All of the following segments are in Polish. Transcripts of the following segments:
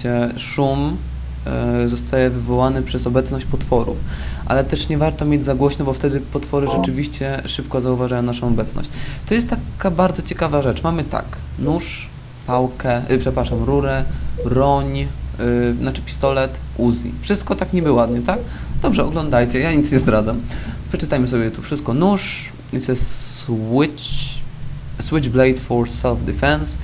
oczywiście szum e, zostaje wywołany przez obecność potworów, ale też nie warto mieć za głośno, bo wtedy potwory rzeczywiście szybko zauważają naszą obecność. To jest taka bardzo ciekawa rzecz. Mamy tak, nóż, pałkę, y, przepraszam, rurę, broń, y, znaczy pistolet, Uzi. Wszystko tak niby ładnie, tak? Dobrze, oglądajcie, ja nic nie zdradzam. Przeczytajmy sobie tu wszystko. Nóż, it's a switch, switchblade for self-defense.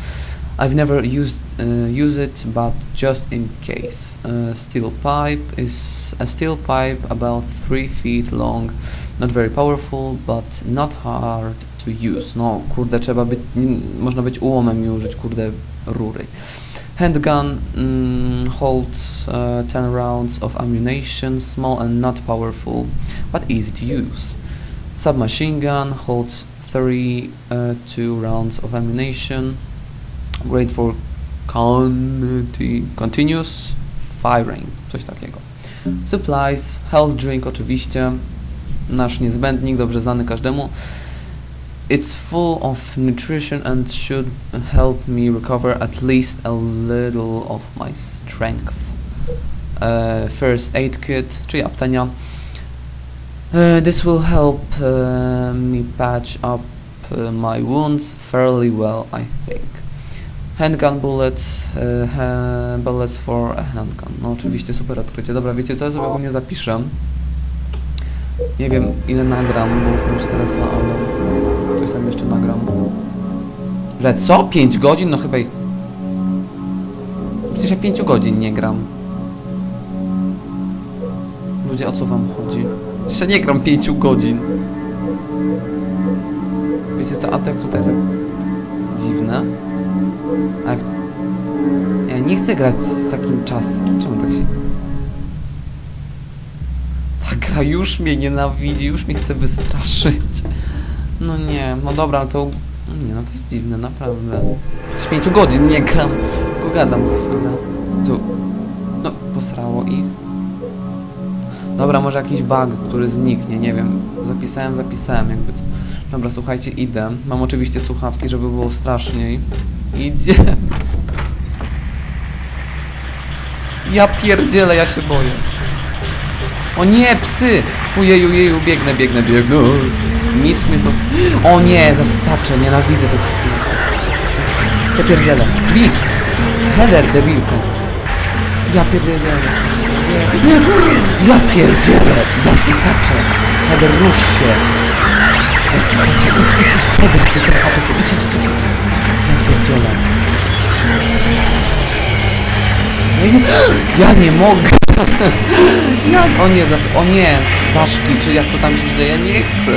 I've never used uh, use it, but just in case. Uh, steel pipe is a steel pipe about three feet long, not very powerful, but not hard to use. No, kurde, trzeba być, można być ułomem i użyć, kurde, rury. Handgun mm, holds uh, 10 rounds of ammunition, small and not powerful, but easy to use. Submachine gun holds 32 rounds of ammunition, great for conti- continuous firing, coś takiego. Supplies, health drink oczywiście, nasz niezbędnik, dobrze znany każdemu. It's full of nutrition and should help me recover at least a little of my strength. Uh, first aid kit, czyli aptenia. Uh, this will help uh, me patch up uh, my wounds fairly well, I think. Handgun bullets, ha bullets for a handgun. No oczywiście super odkrycie. Dobra, wiecie co, ja sobie ogólnie zapiszę. Nie wiem ile nagram, bo już mam 400, ale coś tam jeszcze nagram. Że co? 5 godzin? No chyba i... Przecież ja 5 godzin nie gram. Ludzie, o co wam chodzi? Przecież ja nie gram 5 godzin. Wiecie co, a tutaj tak chcę grać z takim czasem. Czemu tak się... Ta gra już mnie nienawidzi, już mnie chce wystraszyć. No nie, no dobra, to... Nie, no to jest dziwne, naprawdę. Z 5 godzin nie gram, tylko gadam chwilę. Tu... No, posrało ich. Dobra, może jakiś bug, który zniknie, nie wiem. Zapisałem, zapisałem, jakby. Dobra, słuchajcie, idę. Mam oczywiście słuchawki, żeby było straszniej. Idzie. Ja pierdzielę, ja się boję. O nie, psy! Ujeju, jeju, biegnę, biegnę, biegnę. Nic mnie to... O nie, zasacze, nienawidzę tego. Ja pierdzielę. Drzwi! Header, debilko. Ja pierdzielę. Ja pierdzielę. Zasysacze. Header, rusz się. Zasysacze. Idź, idź, idź. Header, ty trochę, idź, idź, idź. Ja pierdzielę. Ja nie, mogę. Jak? O nie, zas... o nie, ważki, czy jak to tam się źle, ja nie chcę.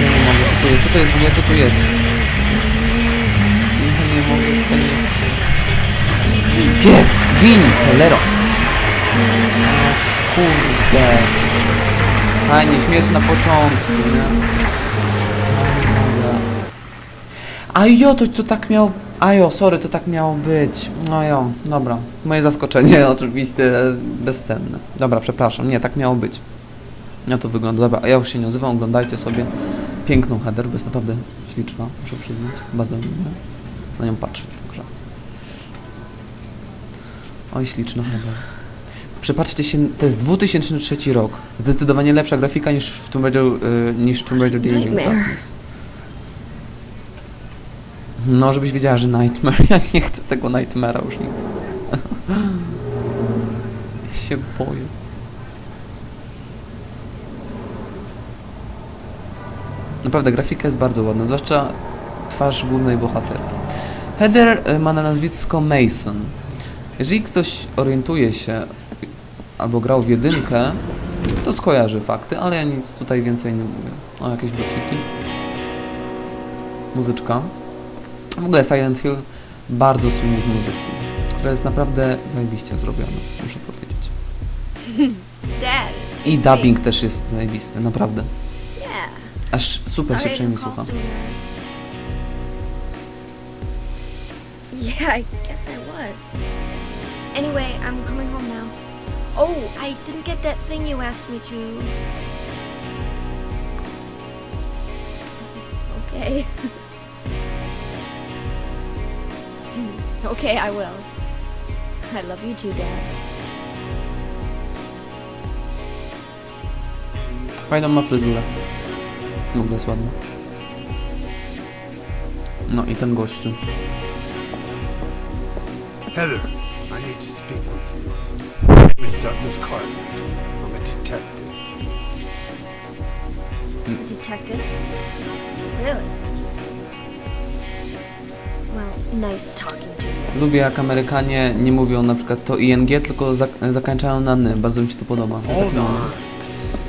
Ja nie mogę, co tu jest, co to jest w ogóle, co tu jest? Ja nie mogę, ja nie chcę. Pies, gin, cholero. Aż kurde. Fajnie, śmierć na początku, nie? A jo, to, to tak miało... A jo, sorry, to tak miało być. No jo, dobra. Moje zaskoczenie oczywiście bezcenne. Dobra, przepraszam, nie, tak miało być. Ja to wygląda, dobra, a ja już się nie odzywam, oglądajcie sobie piękną header, bo jest naprawdę śliczna, muszę przyznać. Bardzo lubię na nią patrzeć, także. Oj, śliczna header. Przepatrzcie się, to jest 2003 rok. Zdecydowanie lepsza grafika niż w Tomb Raider, y, niż Tomb Raider The Nightmare. Darkness. No, żebyś wiedziała, że Nightmare. Ja nie chcę tego Nightmare'a już nigdy. ja się boję. Naprawdę, grafika jest bardzo ładna, zwłaszcza twarz głównej bohaterki. Heather y, ma na nazwisko Mason. Jeżeli ktoś orientuje się albo grał w jedynkę, to skojarzy fakty, ale ja nic tutaj więcej nie mówię. O, jakieś bociki. Muzyczka. W ogóle Silent Hill bardzo słynie z muzyki, która jest naprawdę zajebiście zrobiona, muszę powiedzieć. I dubbing też jest zajebisty, naprawdę. Aż super się call słucha. Yeah, I guess I was. Anyway, I'm coming home now. Oh, I didn't get that thing you asked me to. Okay. okay, I will. I love you too, Dad. Fajną ma fryzurę. W ogóle jest ładna. No i ten gościu. Heather, I need to speak with you. My name is Douglas Carpenter. I'm a detective. Detective? Really? Lubię jak Amerykanie nie mówią na przykład to ING, tylko zak- zakończają na ny. Bardzo mi się to podoba. Hold Tak, no. on.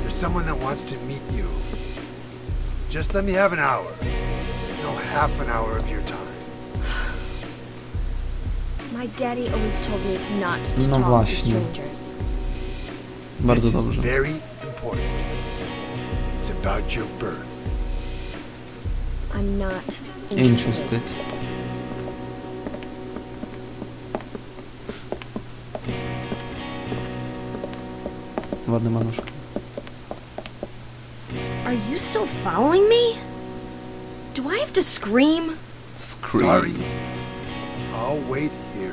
There's someone that wants to meet you. Just let me have an hour. No, half an hour of your time. My daddy always told me not to No talk właśnie. to strangers. Bardzo this dobrze. is very important. It's about your birth. I'm not interested. Interested. Ładne manuszki. Are you still following me? Do I have to scream? Scream. Sorry. I'll wait here.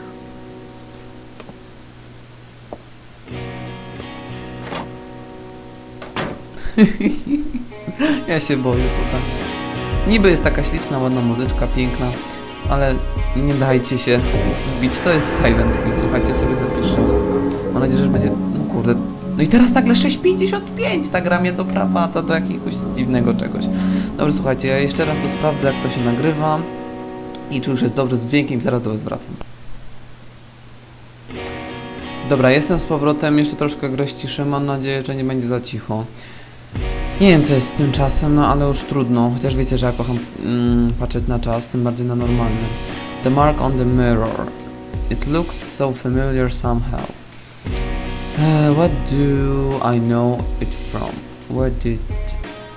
Ja się boję, słuchajcie. Niby jest taka śliczna, ładna muzyczka, piękna, ale nie dajcie się wbić. To jest Silent Hill, słuchajcie, sobie zapiszę. Mam nadzieję, że będzie... No kurde. No i teraz nagle 6.55 ta gra mnie doprowadza do jakiegoś dziwnego czegoś. Dobrze, słuchajcie, ja jeszcze raz to sprawdzę, jak to się nagrywa i czy już jest dobrze z dźwiękiem zaraz do was wracam. Dobra, jestem z powrotem, jeszcze troszkę grę ściszę, mam nadzieję, że nie będzie za cicho. Nie wiem, co jest z tym czasem, no ale już trudno. Chociaż wiecie, że ja kocham mm, patrzeć na czas, tym bardziej na normalny. The mark on the mirror. It looks so familiar somehow. Uh, what do I know it from? Where did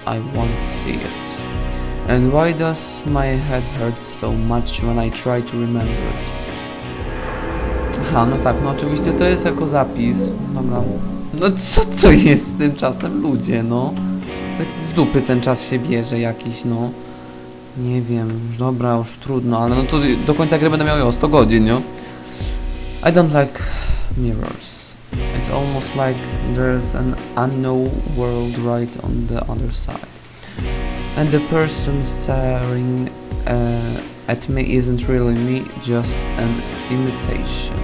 I once see it? And why does my head hurt so much when I try to remember it? Aha, no tak, no oczywiście to jest jako zapis. Dobra. No co to jest z tym czasem, ludzie, no? Tak z dupy ten czas się bierze jakiś, no. Nie wiem, już dobra, już trudno, ale no to do końca gry będę miał ją 100 godzin, no. I don't like mirrors. It's almost like there's an unknown world right on the other side. And the person staring uh, at me isn't really me, just an imitation.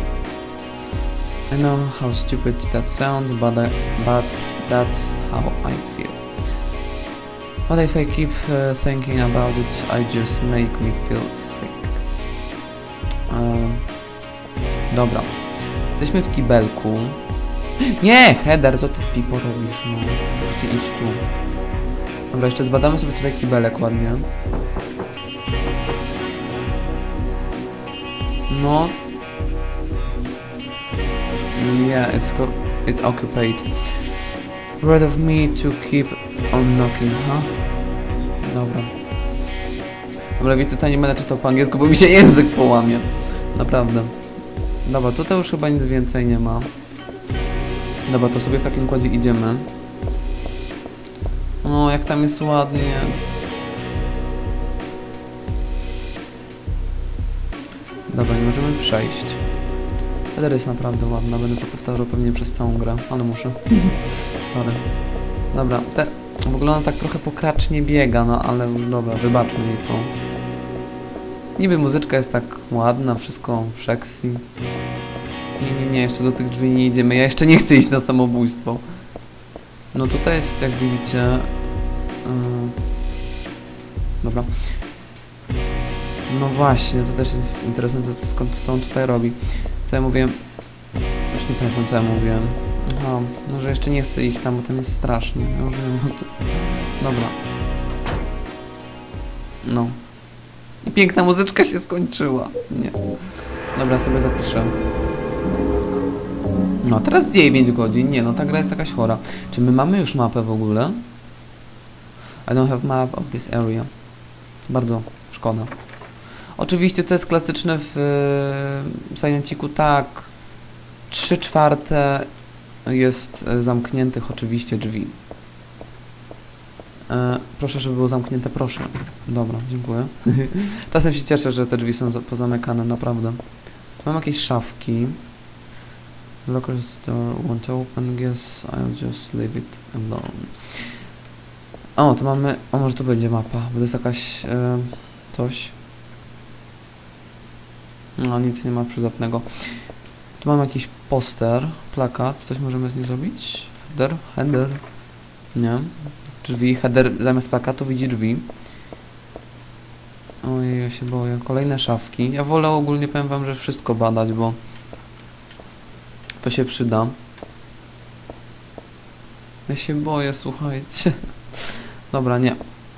I know how stupid that sounds, but I, but that's how I feel. But if I keep uh, thinking about it, I just make me feel sick. Ehm, dobra. Jesteśmy w kibelku. Nie, Heather, co ty pipo robisz, no? Musicie idź tu. Dobra, jeszcze zbadamy sobie tutaj kibelek ładnie. No. Yeah, it's co- it's occupied. Rid of me to keep on knocking, huh? Dobra. Dobra, wiecie, tutaj nie będę czytał po angielsku, bo mi się język połamie. Naprawdę. Dobra, tutaj już chyba nic więcej nie ma. Dobra, to sobie w takim układzie idziemy. O, jak tam jest ładnie. Dobra, nie możemy przejść. Heather jest naprawdę ładna, będę to powtarzał pewnie przez całą grę, ale muszę. Sorry. Dobra, te, w ogóle ona tak trochę pokracznie biega, no ale już dobra, wybaczmy jej to. Niby muzyczka jest tak ładna, wszystko sexy. Nie, nie, nie, jeszcze do tych drzwi nie idziemy, ja jeszcze nie chcę iść na samobójstwo. No tutaj jest, jak widzicie... Yy... Dobra. No właśnie, to też jest interesujące, skąd, co on tutaj robi. Co ja mówiłem? Już nie pamiętam, co ja mówiłem. Aha, no że jeszcze nie chcę iść tam, bo tam jest strasznie. Ja już wiem, no to... Dobra. No. Piękna muzyczka się skończyła. Nie. Dobra, sobie zapiszę. No, teraz 9 godzin. Nie, no ta gra jest jakaś chora. Czy my mamy już mapę w ogóle? I don't have map of this area. Bardzo szkoda. Oczywiście, co jest klasyczne w Silentiku, tak. 3 czwarte jest e, zamkniętych oczywiście drzwi. E, proszę, żeby było zamknięte, proszę. Dobra, dziękuję. Czasem się cieszę, że te drzwi są za- pozamykane, naprawdę. Mam jakieś szafki. Locker's door won't open, guess I'll just leave it alone. O, to mamy, o może tu będzie mapa, bo to jest jakaś, e, coś. No, nic nie ma przydatnego. Tu mamy jakiś poster, plakat, coś możemy z nim zrobić? Header? Header? Nie. Drzwi, header zamiast plakatu widzi drzwi. Ojej, ja się boję. Kolejne szafki. Ja wolę ogólnie, powiem wam, że wszystko badać, bo to się przyda. Ja się boję, słuchajcie. Dobra, nie.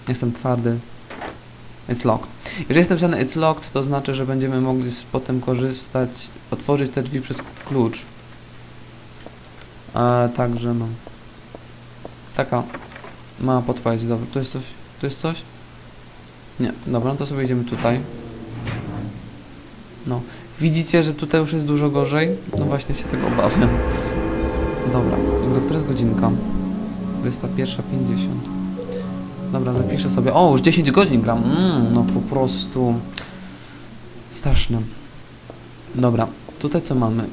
Jestem twardy. It's locked. Jeżeli jest napisane it's locked, to znaczy, że będziemy mogli potem korzystać, otworzyć te drzwi przez klucz. A także no. Taka mała podpowiedź, dobra. Tu jest coś? Tu jest coś? Nie, dobra, no to sobie idziemy tutaj. No. Widzicie, że tutaj już jest dużo gorzej? No właśnie się tego obawiam. Dobra, do która jest godzinka? 21.50. Dobra, zapiszę sobie. O, już 10 godzin gram. Mm, no po prostu. Straszne. Dobra, tutaj co mamy?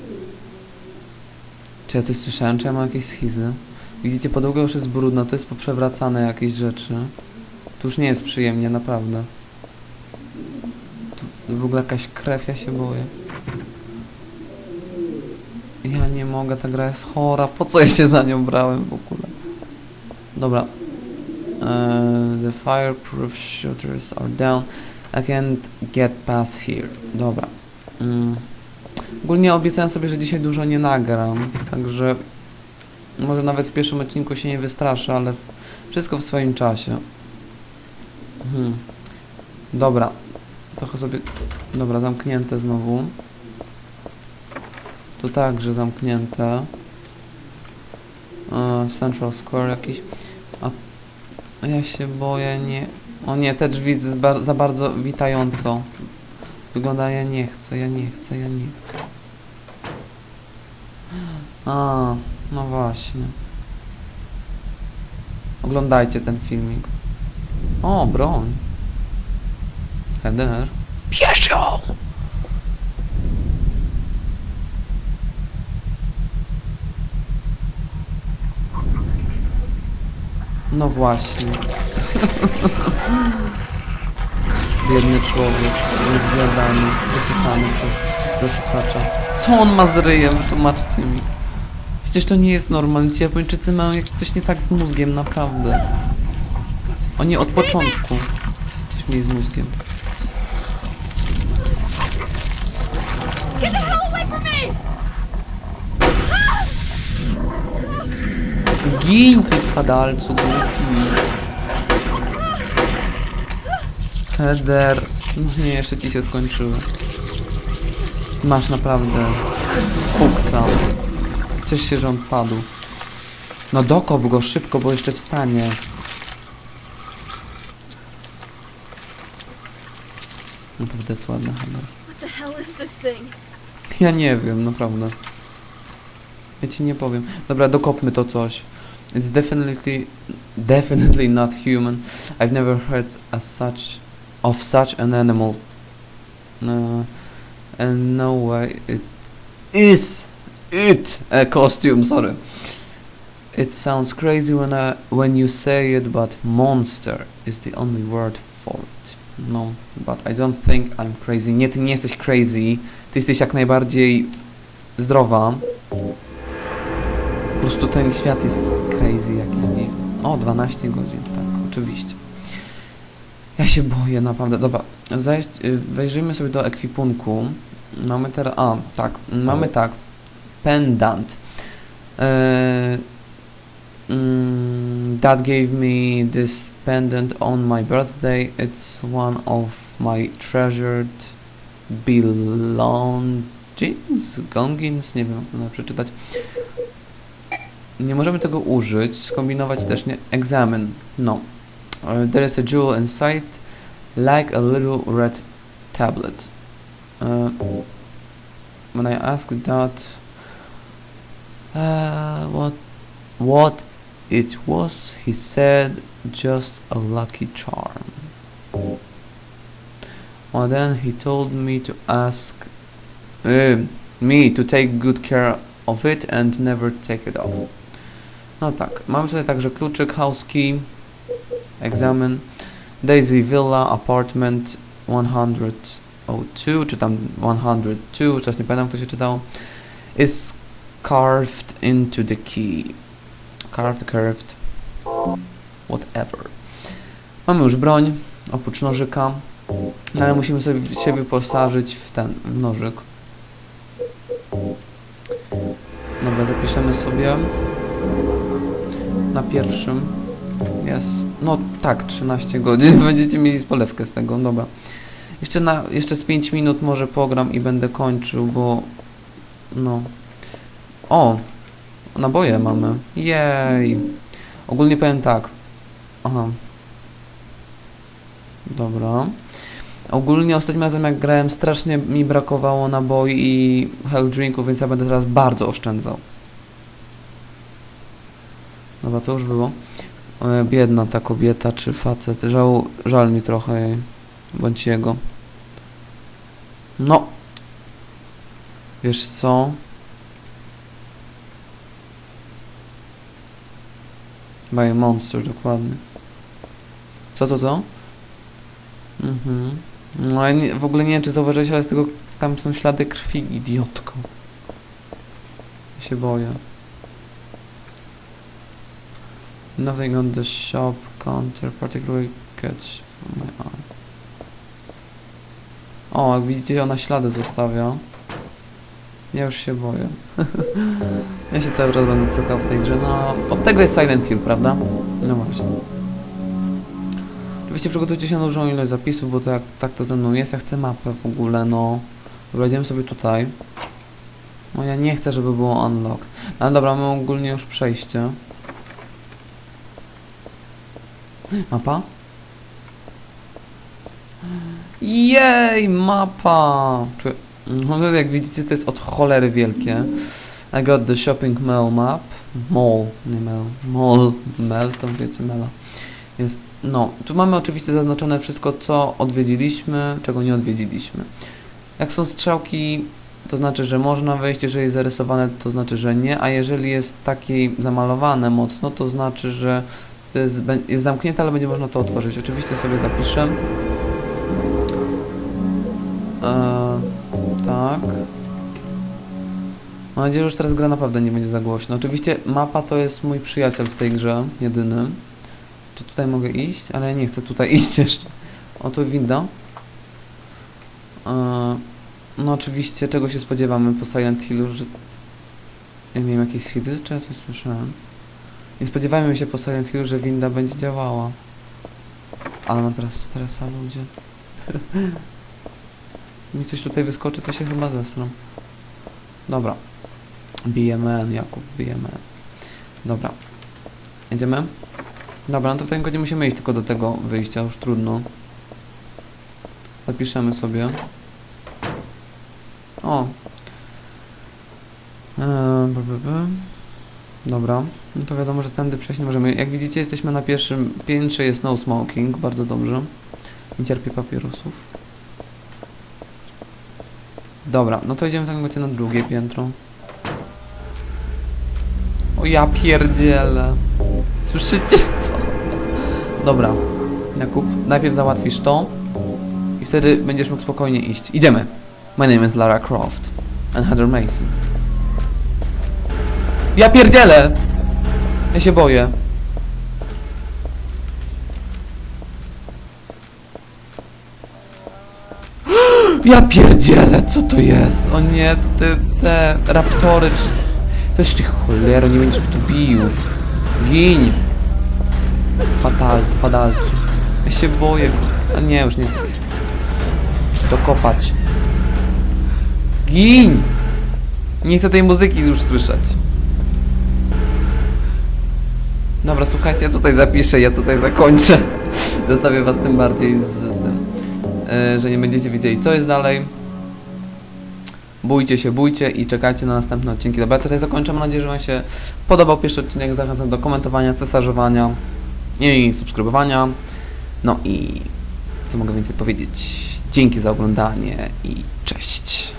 Czy ja coś słyszałem? Czy ja mam jakieś schizy? Widzicie, podłoga już jest brudna, to jest poprzewracane jakieś rzeczy. Tu już nie jest przyjemnie, naprawdę. Tu w ogóle jakaś krew, ja się boję. Ja nie mogę, ta gra jest chora. Po co ja się za nią brałem w ogóle? Dobra. Uh, the fireproof shutters are down. I can't get past here. Dobra. Mm. Ogólnie obiecałem sobie, że dzisiaj dużo nie nagram, także może nawet w pierwszym odcinku się nie wystraszę, ale w, wszystko w swoim czasie. Hmm. Dobra. Trochę sobie... Dobra, zamknięte znowu. Tu także zamknięte. E, Central Square jakiś. A ja się boję, nie. O nie, te drzwi bar za bardzo witająco. Wygląda, ja nie chcę, ja nie chcę, ja nie chcę. A, no właśnie. Oglądajcie ten filmik. O, broń. Header. Bierz! No właśnie. Biedny człowiek jest zjadany, wysysany przez zasysacza. Co on ma z ryjem? Wytłumaczcie mi. Przecież to nie jest normalne. Ci Japończycy mają jak coś nie tak z mózgiem, naprawdę. Oni od początku coś mieli z mózgiem. Gin, ty padalcu, głupi. Header. No nie, jeszcze ci się skończyły. Ty masz naprawdę fuksa. Ciesz się, że on padł. No dokop go szybko, bo jeszcze wstanie. Naprawdę jest this thing? Ja nie wiem, naprawdę. Ja ci nie powiem. Dobra, dokopmy to coś. It's definitely, definitely not human. I've never heard as such, of such an animal. Uh, and no way it is it a costume. Sorry. It sounds crazy when I, when you say it, but monster is the only word for it. No, but I don't think I'm crazy. Nie, ty nie jesteś crazy. Ty jesteś jak najbardziej zdrowa. Po prostu ten świat jest crazy jakiś dziwny. O, 12 godzin, tak, oczywiście. Ja się boję, naprawdę. Dobra, zajść, y, wejrzyjmy sobie do ekwipunku. Mamy teraz... A, tak, mamy tak. Pendant. Eee, mm, Dad gave me this pendant on my birthday. It's one of my treasured belongings, gongins, nie wiem, jak przeczytać. Nie możemy tego użyć, skombinować też nie. Examine, no. Uh, there is a jewel inside, like a little red tablet. Uh, when I asked that, uh, what, what it was, he said, just a lucky charm. Well, then he told me to ask uh, me to take good care of it and never take it off. No tak, mamy tutaj także kluczyk, house key, examine, Daisy Villa, apartment 102, czy tam 102, coś nie pamiętam, kto się czytało, is carved into the key. Carved, curved, whatever. Mamy już broń, oprócz nożyka, no ale musimy sobie się wyposażyć w ten, w nożyk. Dobra, zapiszemy sobie na pierwszym. Jest. No tak, 13 godzin. Będziecie mieli polewkę z tego, dobra. Jeszcze, na, jeszcze z 5 minut może pogram i będę kończył, bo no. O! Naboje mamy. Jej. Ogólnie powiem tak. Aha. Dobra. Ogólnie ostatnim razem jak grałem strasznie mi brakowało naboi i health drinków, więc ja będę teraz bardzo oszczędzał. Dobra, to już było. E, biedna ta kobieta czy facet. Żał, żal mi trochę jej. Bądź jego. No. Wiesz co? By a monster, dokładnie. Co, co, co? Mhm. No ja nie, w ogóle nie wiem, czy zauważyłeś, ale z tego tam są ślady krwi, idiotko. Ja się boję. Nothing on the shop counter particularly catch my eye. O, jak widzicie, ona ślady zostawia. Ja już się boję. ja się cały czas będę cykał w tej grze. No, od tego jest Silent Hill, prawda? No właśnie. Oczywiście przygotujcie się na dużą ilość zapisów, bo to jak tak to ze mną jest. Ja chcę mapę w ogóle, no. Dobra, idziemy sobie tutaj. No ja nie chcę, żeby było unlocked. No dobra, mamy ogólnie już przejście. Mapa? Jej, mapa! Czy, no jak widzicie, to jest od cholery wielkie. I got the shopping mall map. Mall, nie mall. Mall, mall, to wiecie, mela. Jest, no, tu mamy oczywiście zaznaczone wszystko, co odwiedziliśmy, czego nie odwiedziliśmy. Jak są strzałki, to znaczy, że można wejść, jeżeli jest zarysowane, to znaczy, że nie, a jeżeli jest takie zamalowane mocno, to znaczy, że jest, jest zamknięte, ale będzie można to otworzyć. Oczywiście sobie zapiszę. Mam nadzieję, że już teraz gra naprawdę nie będzie za głośno. Oczywiście mapa to jest mój przyjaciel w tej grze, jedyny. Czy tutaj mogę iść? Ale ja nie chcę tutaj iść jeszcze. O, tu winda. Eee, no oczywiście, czego się spodziewamy po Silent Hillu, że... Ja miałem jakieś hity, czy ja coś słyszałem? Nie spodziewajmy się po Silent Hillu, że winda będzie działała. Ale mam teraz stresa, ludzie. Mi coś tutaj wyskoczy, to się chyba zesram. Dobra. BMN, Jakub, BMN. Dobra. Jedziemy? Dobra, no to w takim razie musimy iść tylko do tego wyjścia, już trudno. Zapiszemy sobie. O. Eee. Dobra, no to wiadomo, że tędy przejść nie możemy. Jak widzicie, jesteśmy na pierwszym piętrze, jest no smoking, bardzo dobrze. Nie cierpię papierosów. Dobra, no to idziemy w takim na drugie piętro. O ja pierdzielę. Słyszycie to? Dobra, Jakub, najpierw załatwisz to i wtedy będziesz mógł spokojnie iść. Idziemy. My name is Lara Croft and Heather Mason. Ja pierdzielę! Ja się boję. Ja pierdzielę, co to jest? O nie, to te, te raptory, czy... Jest ty cholero, nie będziesz mnie tu bił. Gin! Fatal, padalcu. Ja się boję. A nie, już nie jest taki... Dokopać. Gin! Nie chcę tej muzyki już słyszeć. Dobra, słuchajcie, ja tutaj zapiszę, ja tutaj zakończę. Zostawię was tym bardziej z tym, e, że nie będziecie wiedzieli, co jest dalej. Bójcie się, bójcie i czekajcie na następne odcinki. Dobra, ja tutaj zakończę. Mam nadzieję, że Wam się podobał pierwszy odcinek. Zachęcam do komentowania, cesarzowania i subskrybowania. No i co mogę więcej powiedzieć? Dzięki za oglądanie i cześć.